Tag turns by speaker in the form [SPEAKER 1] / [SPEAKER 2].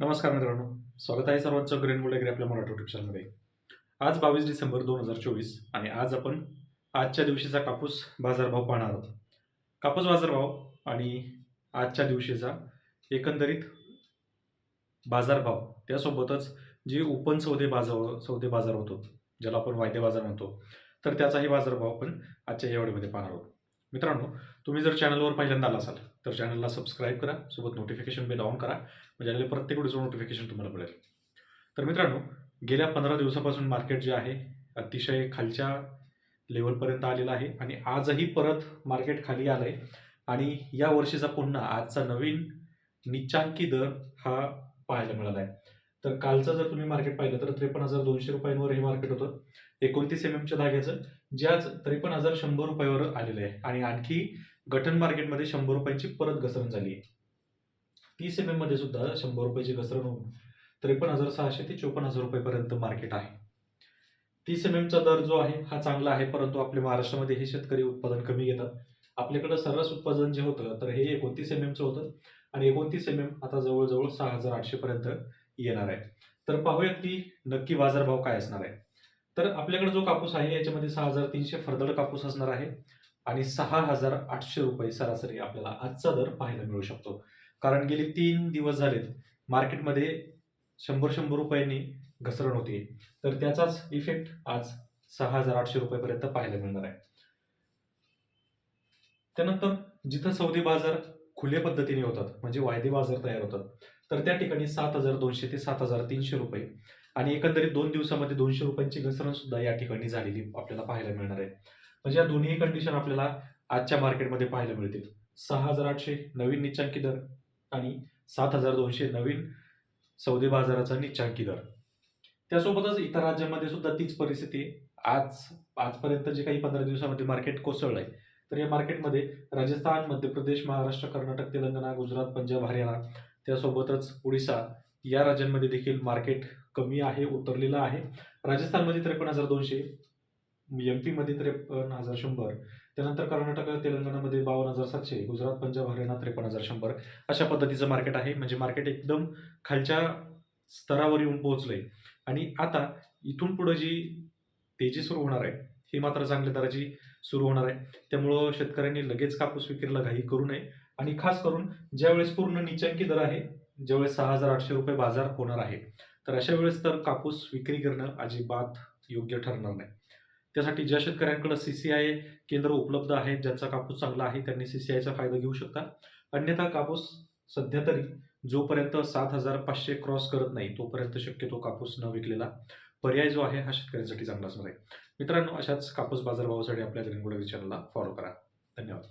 [SPEAKER 1] नमस्कार मित्रांनो. स्वागत आहे सर्वांचं ग्रेन गोल्ड आपल्या मराठी युट्यूब चॅनलमध्ये आज बावीस डिसेंबर दोन हजार चोवीस आणि आज आपण आजच्या दिवशीचा कापूस बाजारभाव पाहणार आहोत. कापूस बाजारभाव आणि आजच्या दिवशीचा एकंदरीत बाजारभाव त्यासोबतच जे ओपन सौदे बाजार सौदे बाजार होतो ज्याला आपण वायदे बाजार म्हणतो तर त्याचाही बाजारभाव आपण आजच्या या पाहणार आहोत. मित्रांनो तुम्ही जर चॅनलवर पहिल्यांदा आला असाल तर चॅनलला सबस्क्राईब करा सोबत नोटिफिकेशन बेल ऑन करा म्हणजे आलेल्या प्रत्येक वेळेचं नोटिफिकेशन तुम्हाला मिळेल. तर मित्रांनो गेल्या पंधरा दिवसापासून मार्केट जे आहे अतिशय खालच्या लेवलपर्यंत आलेलं आहे आणि आजही परत मार्केट खाली आलं आहे आणि या वर्षीचा पुन्हा आजचा नवीन निच्चांकी दर हा पाहायला मिळाला आहे. तर कालचं जर तुम्ही मार्केट पाहिलं तर त्रेपन्न हजार दोनशे रुपयांवर हे मार्केट होतं. एकोणतीस एम एमच्या धाग्याचं जे आज त्रेपन्न हजार शंभर रुपयावर आलेलं आहे. आणि आणखी गठन मार्केटमध्ये शंभर रुपयांची परत घसरण झाली आहे. तीस एम एममध्ये सुद्धा शंभर रुपयाची घसरण होऊन त्रेपन्न हजार सहाशे ते चोपन्न हजार रुपयेपर्यंत मार्केट आहे. तीस एम एमचा दर जो आहे हा चांगला आहे परंतु आपल्या महाराष्ट्रामध्ये हे शेतकरी उत्पादन कमी घेतात. आपल्याकडं सर्रास उत्पादन जे होतं तर हे एकोणतीस एम एमचं होतं. आणि एकोणतीस एम एम आता जवळजवळ सहा हजार आठशेपर्यंत येणार आहे. तर पाहूयात की नक्की बाजारभाव काय असणार आहे. तर आपल्याकडे जो कापूस आहे याच्यामध्ये सहा हजार तीनशे फरदड कापूस असणार आहे आणि सहा हजार आठशे रुपये सरासरी आपल्याला आजचा दर पाहायला मिळू शकतो. कारण गेले तीन दिवस झालेत मार्केटमध्ये शंभर शंभर रुपयांनी घसरण होती तर त्याचाच इफेक्ट आज सहा हजार आठशे रुपयेपर्यंत पाहायला मिळणार आहे. त्यानंतर जिथं सौदी बाजार खुल्या पद्धतीने होतात म्हणजे वायदे बाजार तयार होतात. तर त्या ठिकाणी सात हजार दोनशे ते सात हजार तीनशे रुपये आणि एकंदरीत दोन दिवसामध्ये दोनशे रुपयांची घसरण सुद्धा या ठिकाणी झालेली आपल्याला पाहायला मिळणार आहे. म्हणजे या दोन्ही कंडिशन आपल्याला आजच्या मार्केटमध्ये पाहायला मिळतील. सहा हजार आठशे नवीन निच्चांकी दर आणि सात हजार दोनशे नवीन सौदे बाजाराचा निच्चांकी दर. त्यासोबतच इतर राज्यांमध्ये सुद्धा तीच परिस्थिती आज आजपर्यंत जे काही पंधरा दिवसामध्ये मार्केट कोसळलं आहे तर या मार्केटमध्ये राजस्थान मध्य प्रदेश महाराष्ट्र कर्नाटक तेलंगणा गुजरात पंजाब हरियाणा त्यासोबतच ओडिसा या राज्यांमध्ये देखील मार्केट कमी आहे उतरलेलं आहे. राजस्थानमध्ये त्रेपन्न हजार दोनशे एम पीमध्ये त्रेपन्न हजार शंभर. त्यानंतर कर्नाटक तेलंगणामध्ये बावन्न हजार सातशे गुजरात पंजाब हरियाणा त्रेपन्न हजार शंभर. अशा पद्धतीचं मार्केट आहे. म्हणजे मार्केट एकदम खालच्या स्तरावर येऊन पोहोचलंय. आणि आता इथून पुढं जी तेजी सुरू होणार आहे ही मात्र चांगल्या दराची सुरू होणार आहे. त्यामुळं शेतकऱ्यांनी लगेच कापूस विक्रीला घाई करू नये. आणि खास करून ज्यावेळेस पूर्ण निचांकी दर आहे ज्यावेळेस सहा हजार आठशे रुपये बाजार होणार आहे तर अशा वेळेस तर कापूस विक्री करणं अजिबात योग्य ठरणार नाही. त्यासाठी ज्या शेतकऱ्यांकडे सी सी आय केंद्र उपलब्ध आहेत ज्यांचा कापूस चांगला आहे त्यांनी सी सी आयचा फायदा घेऊ शकता. अन्यथा कापूस सध्या तरी जोपर्यंत सात हजार पाचशे क्रॉस करत नाही तोपर्यंत शक्यतो कापूस न विकलेला. पर्याय जो आहे हा शेतकऱ्यांसाठी चांगला असणार आहे. मित्रांनो अशाच कापूस बाजारभावासाठी आपल्या ग्रीनगुड चॅनलला फॉलो करा. धन्यवाद.